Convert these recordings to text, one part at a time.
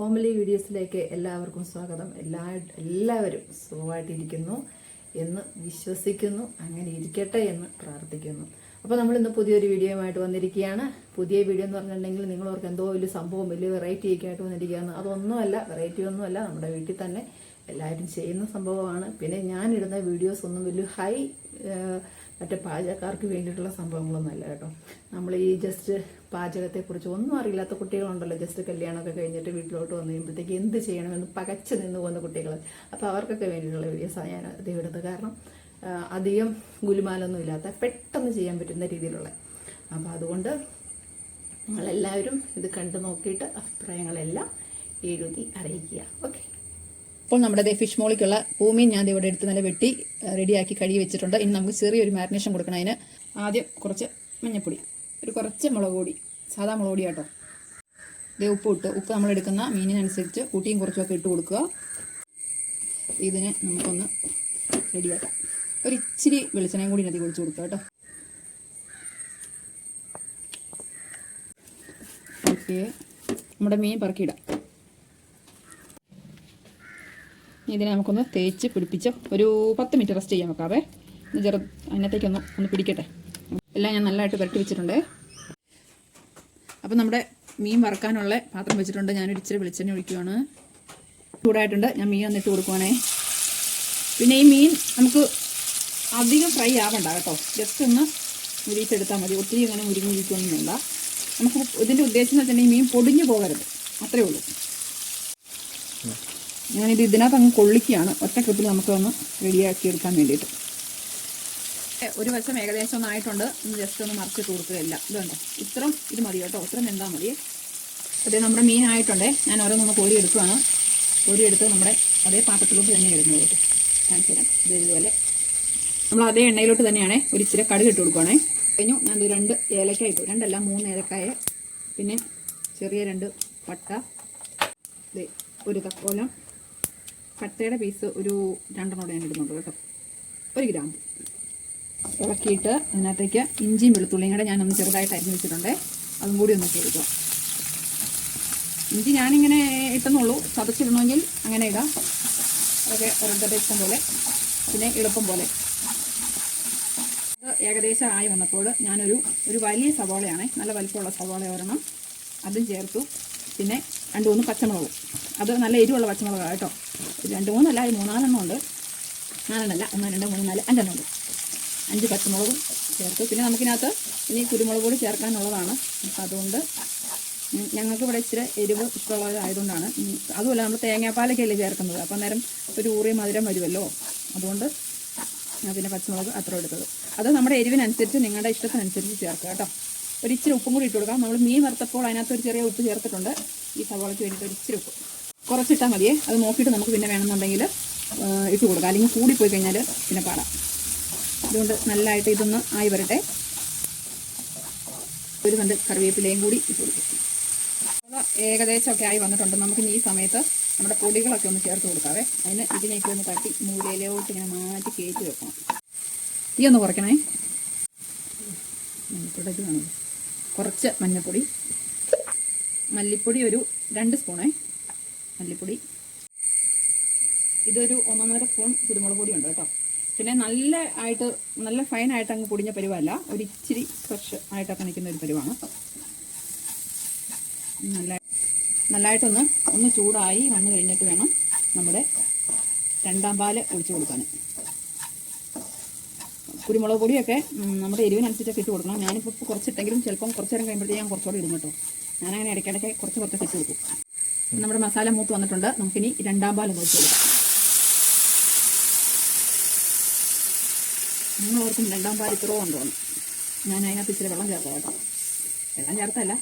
Homely വീഡിയോസിലേക്ക് എല്ലാവർക്കും സ്വാഗതം. എല്ലാ എല്ലാവരും സുഖമായിട്ടിരിക്കുന്നു എന്ന് വിശ്വസിക്കുന്നു. അങ്ങനെ ഇരിക്കട്ടെ എന്ന് പ്രാർത്ഥിക്കുന്നു. അപ്പോൾ നമ്മൾ ഇന്ന് പുതിയൊരു വീഡിയോയുമായിട്ട് വന്നിരിക്കുകയാണ്. പുതിയ വീഡിയോ എന്ന് പറഞ്ഞിട്ടുണ്ടെങ്കിൽ നിങ്ങളവർക്ക് എന്തോ വലിയ സംഭവം വലിയ വെറൈറ്റി ഒക്കെ ആയിട്ട് വന്നിരിക്കുകയാണ്. അതൊന്നുമല്ല വെറൈറ്റി ഒന്നുമല്ല. നമ്മുടെ വീട്ടിൽ തന്നെ എല്ലാവരും ചെയ്യുന്ന സംഭവമാണ്. പിന്നെ ഞാനിടുന്ന വീഡിയോസ് ഒന്നും വലിയ ഹൈ മറ്റേ പാചകക്കാർക്ക് വേണ്ടിയിട്ടുള്ള സംഭവങ്ങളൊന്നുമല്ല കേട്ടോ. നമ്മൾ ഈ ജസ്റ്റ് പാചകത്തെക്കുറിച്ച് ഒന്നും അറിയില്ലാത്ത കുട്ടികളുണ്ടല്ലോ. ജസ്റ്റ് കല്യാണമൊക്കെ കഴിഞ്ഞിട്ട് വീട്ടിലോട്ട് വന്നു കഴിയുമ്പോഴത്തേക്ക് എന്ത് ചെയ്യണമെന്ന് പകച്ച് നിന്ന് പോകുന്ന കുട്ടികൾ അപ്പോൾ അവർക്കൊക്കെ വേണ്ടിയിട്ടുള്ള വീഡിയോസാണ് ഞാൻ ഇത് എടുത്തത് കാരണം അധികം ഗുലുമാലൊന്നും ഇല്ലാത്ത പെട്ടെന്ന് ചെയ്യാൻ പറ്റുന്ന രീതിയിലുള്ള. അപ്പോൾ അതുകൊണ്ട് നിങ്ങളെല്ലാവരും ഇത് കണ്ടു നോക്കിയിട്ട് അഭിപ്രായങ്ങളെല്ലാം എഴുതി അറിയിക്കുക. ഓക്കെ. ഇപ്പോൾ നമ്മുടെ ഫിഷ് മോളിക്കുള്ള ഭൂമിയും ഞാൻ ഇവിടെ എടുത്ത് നല്ല വെട്ടി റെഡിയാക്കി കഴുകി വെച്ചിട്ടുണ്ട്. ഇനി നമുക്ക് ചെറിയൊരു മാരിനേഷൻ കൊടുക്കണം അതിന്. ആദ്യം കുറച്ച് മഞ്ഞപ്പൊടി ഒരു കുറച്ച് മുളക് പൊടി സാധാ മുളക് പൊടി കേട്ടോ ദേ ഉപ്പ് ഇട്ട് ഉപ്പ് നമ്മൾ എടുക്കുന്ന മീനിനനുസരിച്ച് കൂട്ടിയും കുറച്ചുമൊക്കെ ഇട്ട് കൊടുക്കുക. ഇതിനെ നമുക്കൊന്ന് റെഡിയാക്കാം ഒരു ഇച്ചിരി വെളിച്ചെണ്ണയും കൂടി ഇതിനകത്ത് ഒഴിച്ച് കൊടുക്കുക കേട്ടോ. ഓക്കെ. നമ്മുടെ മീൻ പറക്കിയിടാം ഇനി ഇതിനെ നമുക്കൊന്ന് തേച്ച് പിടിപ്പിച്ച് ഒരു പത്ത് മിനിറ്റ് റെസ്റ്റ് ചെയ്യാൻ വെക്കാവേ. ചെറു അതിനകത്തേക്കൊന്ന് ഒന്ന് പിടിക്കട്ടെ. എല്ലാം ഞാൻ നല്ലതായിട്ട് പുരട്ടി വെച്ചിട്ടുണ്ട്. അപ്പം നമ്മുടെ മീൻ വറക്കാനുള്ള പാത്രം വെച്ചിട്ടുണ്ട്. ഞാനൊരു ഇച്ചിരി വെളിച്ചെണ്ണ ഒഴിക്കുവാണ്. ചൂടായിട്ടുണ്ട്. ഞാൻ മീൻ വന്നിട്ട് കൊടുക്കുവാണേ. പിന്നെ ഈ മീൻ നമുക്ക് അധികം ഫ്രൈ ആവണ്ട കേട്ടോ. ജസ്റ്റ് ഒന്ന് മുരിച്ചെടുത്താൽ മതി. ഒത്തിരി അങ്ങനെ മുരിഞ്ഞിരിക്കുകയൊന്നും വേണ്ട. നമുക്ക് ഇതിന്റെ ഉദ്ദേശം എന്ന് വെച്ചിട്ടുണ്ടെങ്കിൽ മീൻ പൊടിഞ്ഞു പോകരുത്. അത്രേ ഉള്ളൂ. ഞാനിത് ഇതിനകത്ത് അങ്ങ് കൊള്ളിക്കുകയാണ്. ഒറ്റ ക്ലിപ്പിൽ നമുക്കൊന്ന് റെഡിയാക്കി എടുക്കാൻ വേണ്ടിയിട്ട്. ഒരു വശം ഏകദേശം ഒന്നായിട്ടുണ്ട് ഒന്ന് ജസ്റ്റ് ഒന്ന് മറിച്ചിട്ട് കൊടുക്കുകയില്ല ഇതുണ്ടോ ഇത്രയും ഇത് മതി കേട്ടോ. ഇത്രയും എന്താ മതി? അതേ നമ്മുടെ മീൻ ആയിട്ടുണ്ടേ. ഞാൻ ഓരോന്നൊന്ന് കോരി എടുക്കുകയാണ് കോരി എടുത്ത് നമ്മുടെ അതേ പാത്രത്തിലോട്ട് തന്നെ ഇടുന്നു കേട്ടോ. കാണിച്ചു തരാം. ഇത് ഇതുപോലെ. നമ്മൾ അതേ എണ്ണയിലോട്ട് തന്നെയാണ് ഒരു ഇച്ചിരി കടുക് ഇട്ട് കൊടുക്കുകയാണേ കഴിഞ്ഞു. ഞാൻ ഇത് രണ്ട് ഏലക്ക ഇട്ടു. രണ്ടല്ല മൂന്ന് ഏലക്കായ. പിന്നെ ചെറിയ രണ്ട് പട്ട. ഒരു തക്കോലം. പട്ടയുടെ പീസ് ഒരു രണ്ടെണ്ണോടെ ഞാൻ ഇടുന്നുണ്ട് കേട്ടോ. ഒരു ഗ്രാം. ഇളക്കിയിട്ട് അതിനകത്തേക്ക് ഇഞ്ചിയും വെളുത്തുള്ളിയും കൂടെ ഞാനൊന്ന് ചെറുതായിട്ട് അരിഞ്ഞ് വെച്ചിട്ടുണ്ട്. അതും കൂടി ഒന്ന് ചേർക്കുക ഇഞ്ചി ഞാനിങ്ങനെ ഇട്ടെന്നുള്ളൂ. ചതച്ചിടണമെങ്കിൽ അങ്ങനെ ഇടാം. അതൊക്കെ ഓരോരുത്തരുടെ ഇഷ്ടം പോലെ. പിന്നെ എളുപ്പം പോലെ. ഏകദേശം ആയി വന്നപ്പോൾ ഞാനൊരു ഒരു വലിയ സവാളയാണ്. നല്ല വലിപ്പമുള്ള സവാള ഒരെണ്ണം അതും ചേർത്തു. പിന്നെ രണ്ട് മൂന്ന് പച്ചമുളകും. അത് നല്ല എരിവുള്ള പച്ചമുളകാണ് കേട്ടോ. രണ്ട് മൂന്നല്ല ഈ മൂന്നാലെണ്ണം ഉണ്ട്. നാലെണ്ണമല്ല ഒന്ന് രണ്ട് മൂന്ന് നാല് അഞ്ചെണ്ണം ഉണ്ട്. അഞ്ച് പച്ചമുളകും ചേർത്തു. പിന്നെ നമുക്കിനകത്ത് ഇനി കുരുമുളക് കൂടി ചേർക്കാനുള്ളതാണ്. അതുകൊണ്ട് ഞങ്ങൾക്ക് ഇവിടെ ഇച്ചിരി എരിവ് ഇഷ്ടമുള്ളതായതുകൊണ്ടാണ്. അതുമല്ല നമ്മൾ തേങ്ങാപ്പാലൊക്കെയല്ലേ ചേർക്കുന്നത്. അപ്പം അന്നേരം ഒരു ഊറിയ മധുരം വരുമല്ലോ. അതുകൊണ്ട് പിന്നെ പച്ചമുളക് അത്ര എടുത്തത്. അത് നമ്മുടെ എരിവിനനുസരിച്ച് നിങ്ങളുടെ ഇഷ്ടത്തിനനുസരിച്ച് ചേർക്കുക കേട്ടോ. ഒരു ഇച്ചിരി ഉപ്പും കൂടി ഇട്ട് കൊടുക്കാം. നമ്മൾ മീൻ വറുത്തപ്പോൾ അതിനകത്ത് ഒരു ചെറിയ ഉപ്പ് ചേർത്തിട്ടുണ്ട്. ഈ സവാളയ്ക്ക് വേണ്ടിയിട്ട് ഒരു ഇച്ചിരി ഉപ്പ്. കുറച്ചിട്ടാൽ മതിയേ. അത് നോക്കിയിട്ട് നമുക്ക് പിന്നെ വേണമെന്നുണ്ടെങ്കിൽ ഇട്ട് കൊടുക്കാം. അല്ലെങ്കിൽ കൂടിപ്പോയി കഴിഞ്ഞാൽ പിന്നെ പാടാം. അതുകൊണ്ട് നല്ലതായിട്ട് ഇതൊന്ന് ആയി വരട്ടെ. ഒരു കണ്ട് കറിവേപ്പിലയും കൂടി ഇട്ട് കൊടുക്കും. ഏകദേശമൊക്കെ ആയി വന്നിട്ടുണ്ട്. നമുക്ക് ഈ സമയത്ത് നമ്മുടെ പൊടികളൊക്കെ ഒന്ന് ചേർത്ത് കൊടുക്കാവേ. അതിന് ഇതിനേക്ക് ഒന്ന് തട്ടി മൂലയിലോട്ട് ഇങ്ങനെ മാറ്റി കയറ്റി വെക്കണം. ഈ ഒന്ന് കുറയ്ക്കണേ. മഞ്ഞപ്പൊടി കുറച്ച് മഞ്ഞപ്പൊടി. മല്ലിപ്പൊടി ഒരു രണ്ട് സ്പൂണേ. മല്ലിപ്പൊടി. ഇതൊരു ഒന്നൊന്നര സ്പൂൺ കുരുമുളക് പൊടി ഉണ്ട് കേട്ടോ. പിന്നെ നല്ല ആയിട്ട് നല്ല ഫൈനായിട്ട് അങ്ങ് പൊടിഞ്ഞ പരിവല്ല. ഒരു ഇച്ചിരി ഫ്രഷ് ആയിട്ടൊക്കെ നിൽക്കുന്ന ഒരു പരിവാണ്. നല്ല നല്ലതായിട്ടൊന്ന് ഒന്ന് ചൂടായി വന്നു കഴിഞ്ഞിട്ട് വേണം നമ്മുടെ രണ്ടാം പാൽ ഒഴിച്ചു കൊടുക്കാൻ. കുരുമുളക് പൊടിയൊക്കെ നമ്മുടെ എരിവിനനുസരിച്ചൊക്കെ ഇട്ട് കൊടുക്കണം. ഞാനിപ്പോൾ കുറച്ചിട്ടെങ്കിലും ചിലപ്പം കുറച്ച് നേരം കഴിയുമ്പോഴത്തേക്ക് ഞാൻ കുറച്ചുകൂടി ഇടും കേട്ടോ. ഞാനങ്ങനെ ഇടയ്ക്കിടയ്ക്ക് കുറച്ച് കുറച്ചൊക്കെ ഇട്ട് കൊടുക്കും. നമ്മുടെ മസാല മൂത്ത് വന്നിട്ടുണ്ട്. നമുക്കിനി രണ്ടാം പാലും ഒഴിച്ച് കൊടുക്കാം. നിങ്ങൾ ഓർക്കും രണ്ടാം പാൽ ഇത്രയോ ഉണ്ടോന്ന് ഞാൻ അതിനകത്ത് ഇച്ചിരി വെള്ളം ചേർക്കാം കേട്ടോ. വെള്ളം ചേർത്തല്ല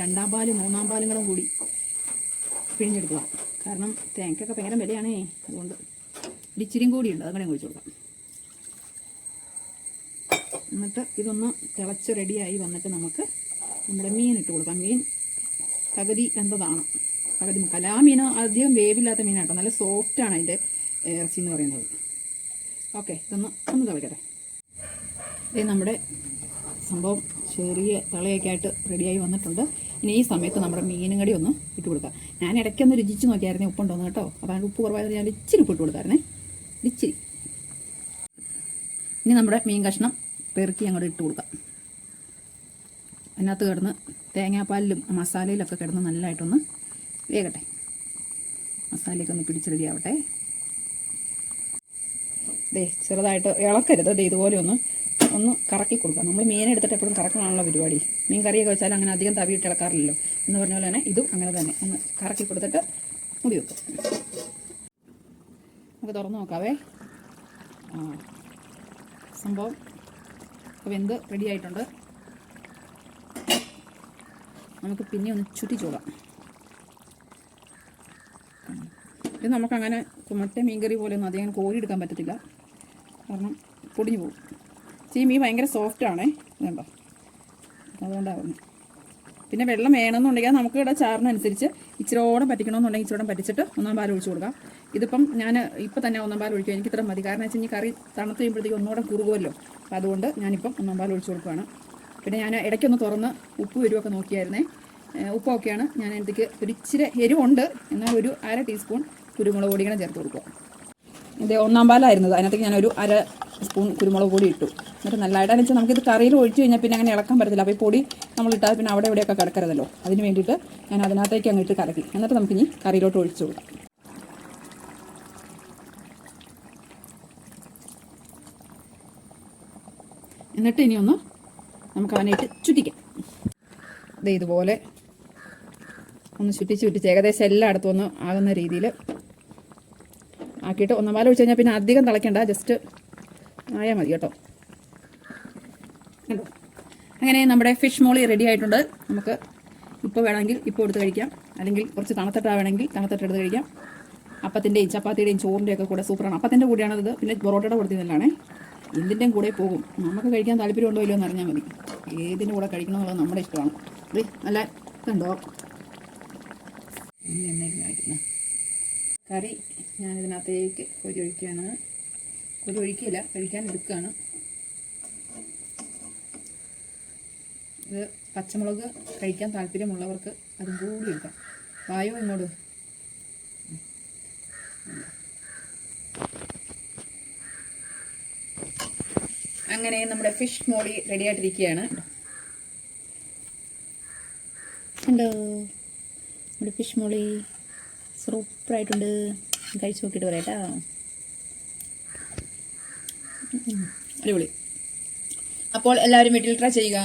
രണ്ടാം പാൽ മൂന്നാം പാലും കൂടെ കൂടി പിഴിഞ്ഞെടുക്കുക. കാരണം തേങ്ങയ്ക്കൊക്കെ ഭയങ്കര വിലയാണേ. അതുകൊണ്ട് ഒരു ഇച്ചിരിയും കൂടിയുണ്ട് അതുകൂടെ കുഴിച്ചു കൊടുക്കാം. എന്നിട്ട് ഇതൊന്ന് തിളച്ച് റെഡിയായി വന്നിട്ട് നമുക്ക് നമ്മുടെ മീൻ ഇട്ട് കൊടുക്കാം. മീൻ പകുതി വെന്തതാണ്. പകുതി മുക്കാൽ. ആ മീൻ അധികം വേവില്ലാത്ത മീനാട്ടോ. നല്ല സോഫ്റ്റ് ആണ് അതിന്റെ ഇറച്ചി എന്ന് പറയുന്നത്. ഓക്കെ ഇതൊന്ന് ഒന്ന് തിളക്കട്ടെ ഇത് നമ്മുടെ സംഭവം ചെറിയ തളയൊക്കെ ആയിട്ട് റെഡിയായി വന്നിട്ടുണ്ട്. ഇനി ഈ സമയത്ത് നമ്മുടെ മീനും കടി ഒന്ന് ഇട്ട് കൊടുക്കാം. ഞാൻ ഇടയ്ക്കൊന്ന് രുചിച്ച് നോക്കിയായിരുന്നേ ഉപ്പുണ്ടോന്ന് കേട്ടോ. അതാണ് ഉപ്പ് കുറവായത് ഞാൻ ഇച്ചിരി ഉപ്പ് ഇട്ട് കൊടുത്തായിരുന്നേ. ഇച്ചിരി. ഇനി നമ്മുടെ മീൻ കഷ്ണം പെറുക്കി അങ്ങോട്ട് ഇട്ട് കൊടുക്കാം. അതിനകത്ത് കിടന്ന് തേങ്ങാപ്പാലിലും മസാലയിലൊക്കെ കിടന്ന് നല്ലതായിട്ടൊന്ന് വേകട്ടെ മസാലയൊക്കെ ഒന്ന് പിടിച്ച് റെഡിയാവട്ടെ ദേ ചെറുതായിട്ട് ഇളക്കരുത്. ദേ ഇതുപോലെ ഒന്ന് ഒന്ന് കറക്കി കൊടുക്കുക. നമ്മൾ മീൻ എടുത്തിട്ട് എപ്പോഴും കറക്കണമാണല്ലോ പരിപാടി. മീൻ കറിയൊക്കെ വെച്ചാൽ അങ്ങനെ അധികം തവിയിട്ട് ഇളക്കാറില്ലല്ലോ. എന്ന് പറഞ്ഞ പോലെ തന്നെ ഇതും അങ്ങനെ തന്നെ. ഒന്ന് കറക്കി കൊടുത്തിട്ട് മുടി വെക്കും. നമുക്ക് തുറന്ന് നോക്കാവേ. ആ സംഭവം വെന്ത് റെഡി ആയിട്ടുണ്ട്. നമുക്ക് പിന്നെ ഒന്ന് ചുറ്റിച്ചോടാം ഇത് നമുക്കങ്ങനെ മറ്റേ മീൻകറി പോലെ ഒന്നും അധികം കോരിയെടുക്കാൻ പറ്റത്തില്ല. കാരണം പൊടിഞ്ഞു പോകും. ഈ മീൻ ഭയങ്കര സോഫ്റ്റാണേ ഇതുണ്ടോ? അതുകൊണ്ടാണ് പിന്നെ വെള്ളം വേണമെന്നുണ്ടെങ്കിൽ നമുക്ക് ഇവിടെ ചാറിനനുസരിച്ച് ഇച്ചിരോടെ പറ്റിക്കണമെന്നുണ്ടെങ്കിൽ ഇച്ചിരോടെ പറ്റിച്ചിട്ട് ഒന്നാം പാൽ ഒഴിച്ചു കൊടുക്കാം. ഇതിപ്പം ഞാൻ ഇപ്പം തന്നെ ഒന്നാം പാൽ ഒഴിക്കും. എനിക്ക് ഇത്ര മതി. കാരണം വെച്ചാൽ ഈ കറി തണുത്ത് കഴിയുമ്പോഴത്തേക്ക് ഒന്നുകൂടെ കുറുകുമല്ലോ. അപ്പോൾ അതുകൊണ്ട് ഞാനിപ്പം ഒന്നാം പാൽ ഒഴിച്ചു കൊടുക്കുകയാണ്. പിന്നെ ഞാൻ ഇടയ്ക്കൊന്ന് തുറന്ന് ഉപ്പ് വരുമൊക്കെ നോക്കിയായിരുന്നേ. ഉപ്പൊക്കെയാണ് ഞാൻ എനിക്ക് ഒരു ഇച്ചിരി എരിവുണ്ട്. എന്നാൽ ഒരു അര ടീസ്പൂൺ കുരുമുളക് പൊടി ഇങ്ങനെ ചേർത്ത് കൊടുക്കുക. ഇത് ഒന്നാം പാലായിരുന്നത് അതിനകത്തേക്ക് ഞാനൊരു അര സ്പൂൺ കുരുമുളക് പൊടി ഇട്ടു. എന്നിട്ട് നല്ലതായിട്ട് അനുസരിച്ച് നമുക്കിത് കറിയിൽ ഒഴിച്ചു കഴിഞ്ഞാൽ പിന്നെ അങ്ങനെ ഇളക്കാൻ പറ്റത്തില്ല. അപ്പോൾ ഈ പൊടി നമ്മൾ ഇട്ടാൽ പിന്നെ അവിടെ ഇവിടെയൊക്കെ കിടക്കരുതല്ലോ. അതിന് വേണ്ടിയിട്ട് ഞാൻ അതിനകത്തേക്ക് അങ്ങ് ഇട്ട് കലക്കി. എന്നിട്ട് നമുക്കിനി കറിയിലോട്ട് ഒഴിച്ചു കൊടുക്കാം. എന്നിട്ട് ഇനി ഒന്ന് നമുക്ക് അവനായിട്ട് ചുറ്റിക്കാം. ദേ ഇതുപോലെ ഒന്ന് ചുറ്റി ചുറ്റിച്ച് ഏകദേശം എല്ലായിടത്തും ഒന്ന് ആകുന്ന രീതിയിൽ ആക്കിയിട്ട് ഒന്നാം പാൽ ഒഴിച്ച് കഴിഞ്ഞാൽ പിന്നെ അധികം തിളയ്ക്കണ്ട ജസ്റ്റ് ആയാൽ മതി കേട്ടോ. കണ്ടോ? അങ്ങനെ നമ്മുടെ ഫിഷ് മോളി റെഡി ആയിട്ടുണ്ട്. നമുക്ക് ഇപ്പോൾ വേണമെങ്കിൽ ഇപ്പോൾ എടുത്ത് കഴിക്കാം. അല്ലെങ്കിൽ കുറച്ച് തണുത്തിട്ടാ വേണമെങ്കിൽ തണുത്തിട്ട് എടുത്ത് കഴിക്കാം. അപ്പത്തിന്റെയും ചപ്പാത്തിയുടെയും ചോറിന്റെയും ഒക്കെ കൂടെ സൂപ്പറാണ്. അപ്പത്തിന്റെ കൂടെയാണത് പിന്നെ പൊറോട്ടയുടെ കൂടെ നല്ലതാണേ എന്തിന്റെയും കൂടെ പോകും. നമുക്ക് കഴിക്കാൻ താല്പര്യമുണ്ടോ ഇല്ലയോ എന്ന് അറിഞ്ഞാൽ മതി. ഏതിന്റെ കൂടെ കഴിക്കണം എന്നുള്ളത് നമ്മുടെ ഇഷ്ടമാണ്. ഇത് നല്ല ഇനി എണ്ണയ്ക്ക് കാണിക്കുന്നത് കറി ഞാനിതിനകത്തേക്ക് കൊരി ഒഴിക്കുകയാണ് കൊരി ഒഴിക്കില്ല കഴിക്കാൻ എടുക്കുകയാണ്. ഇത് പച്ചമുളക് കഴിക്കാൻ താല്പര്യമുള്ളവർക്ക് അതും കൂടി എടുക്കാം. വായോ ഇങ്ങോട്ട്. അങ്ങനെ നമ്മുടെ ഫിഷ് മോളി റെഡി ആയിട്ടിരിക്കുകയാണ് ഹലോ നമ്മുടെ ഫിഷ് മോളി സൂപ്പറായിട്ടുണ്ട്. കഴിച്ചു നോക്കിയിട്ട് പറയാം അടിപൊളി. അപ്പോൾ എല്ലാവരും വീട്ടിൽ ട്രൈ ചെയ്യുക.